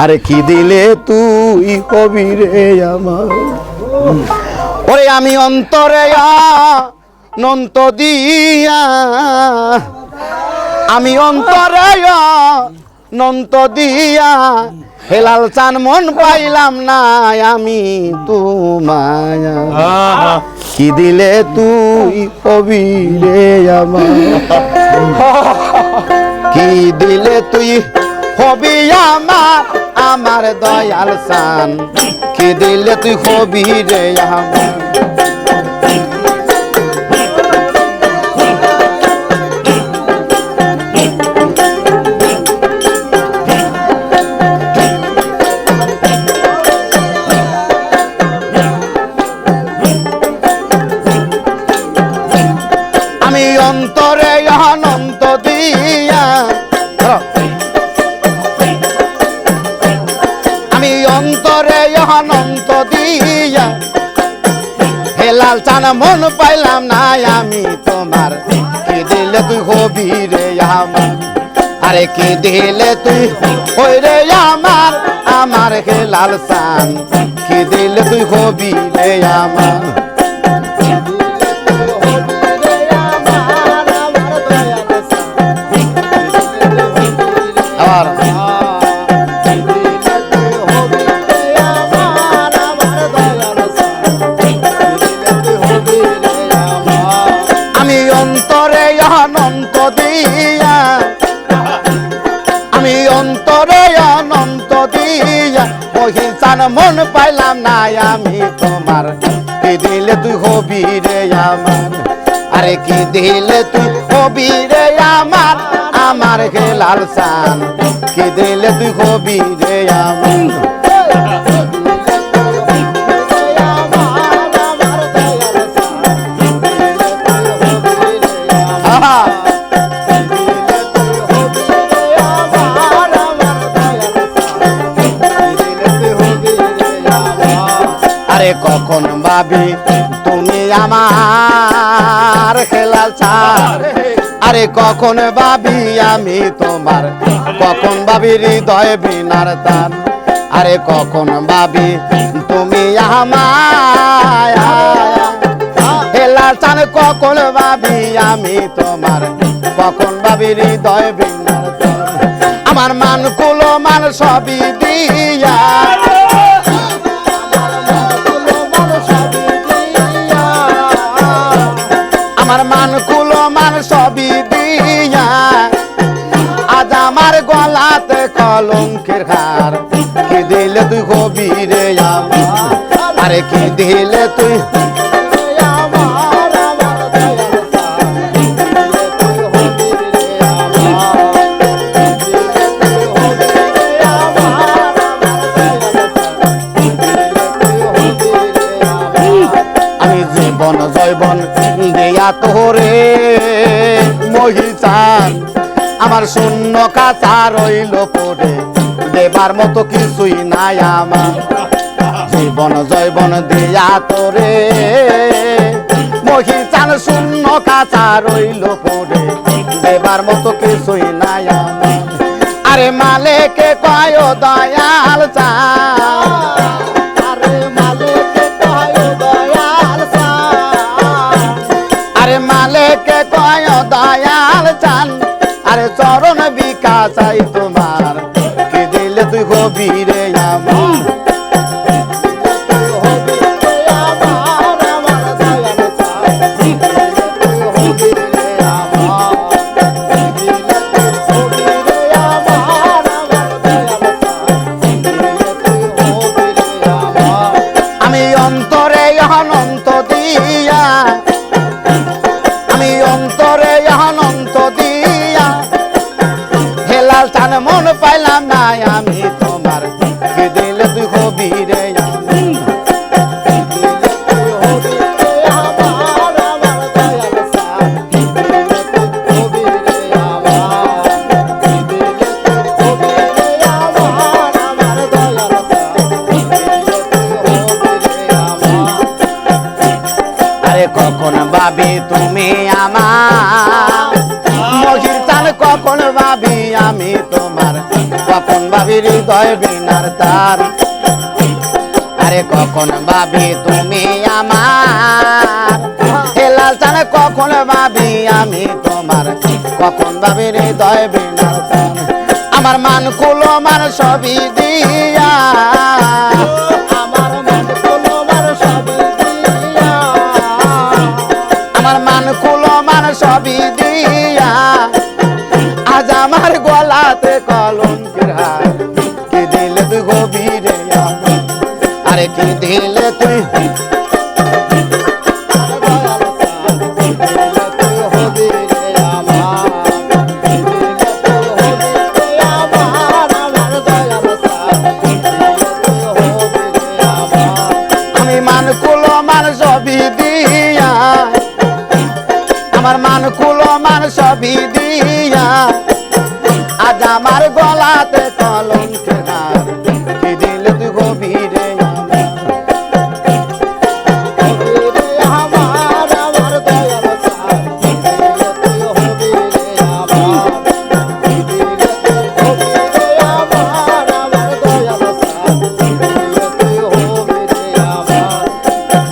আরে কি দিলে তুই হবি রে আমার? ওরে আমি অন্তরে নন্ত দিয়া। আমি অন্তরে নন্ত দিয়া। হেলাল চান মন পাইলাম না আমি তোমায়। কি দিলে তুই হবি রে আমার? কি দিলে তুই হবি আমার? আমার দয়াল সান। কি দিলে তুই হবি রে আমার? অন্তরে অনন্ত দিয়া। হেলাল চান, মন পাইলাম না আমি তোমার। কি দিলে তুই হবি রে আমার? আরে কি দিলে তুই হই রে আমার? আমার হেলাল চান, কি দিলে তুই হবি রে আমার? অন্তরে অনন্ত দিয়া। আমি অন্তরে অনন্ত দিয়া। মহিষান মন পাইলাম না আমি তোমার। কি দিলে তুই হবি রে আমার? আরে কি দিলে তুই হবি রে আমার? আমার খেলাল সান কি দিলে তুই হবি রে আমার? আরে কখন ভাবি, তুমি আমার খেলাল চার আরে কখন ভাবি আমি তোমার, কখন ভাবি হৃদয় বিনার তার। আরে কখন ভাবি তুমি আমার হেলাল চান কখন ভাবি আমি তোমার, কখন ভাবি হৃদয় বিনার তার। আমার মান কুলো মান সবই দিয়া। মান কুলো মান সবই দিয়া। আজ আমার গলাতে কলঙ্কের হার। কি দিলে তুই হবি রে আরে কি দিলে তুই? জীবন জৈবন তোরে। মহিষান আমার শূন্য কাঁচা রইল পড়ে। দেবার মতো কিছুই নাই আমার। জীবন জৈবন দিয়া তোরে। মহিষান শূন্য কাঁচা রইল পড়ে। দেবার মতো কিছুই নাই আমার। আরে মালেকে, কয় দয়াল দয়াল চান আরে চরণ বিকাশ তোমার। কে দিলে তুই হবি দিলে তুই হবি রে আমার। আরে কখন ভাবি তুমি আমার মহির চান কখন ভাবি আমি তোমার কখন ভাবি হৃদয় বিনার তার আরে কখন ভাবি তুমি আমার? হেলাল চানে কখন ভাবি আমি তোমার? কখন ভাবি হৃদয় বিনার তার আমার মান কুলো মান সবই দিয়া। আমার মান কুলো মান সবই দিয়া। আমার মান কুলো মান সবই দিয়া। আজ আমার গলাতে কলঙ্কের মান সবই দিয়া। আমার মান কুলো মান সবই দিয়া। আজ আমার গলাতে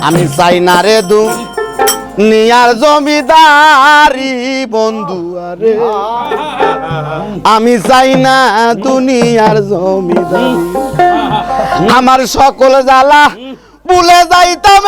আমি চাই না রে দু, নিয়ার জমিদারি বন্ধু আরে। আমি চাই না দুনিয়ার জমিদারি। আমার সকল জ্বালা ভুলে যাইতাম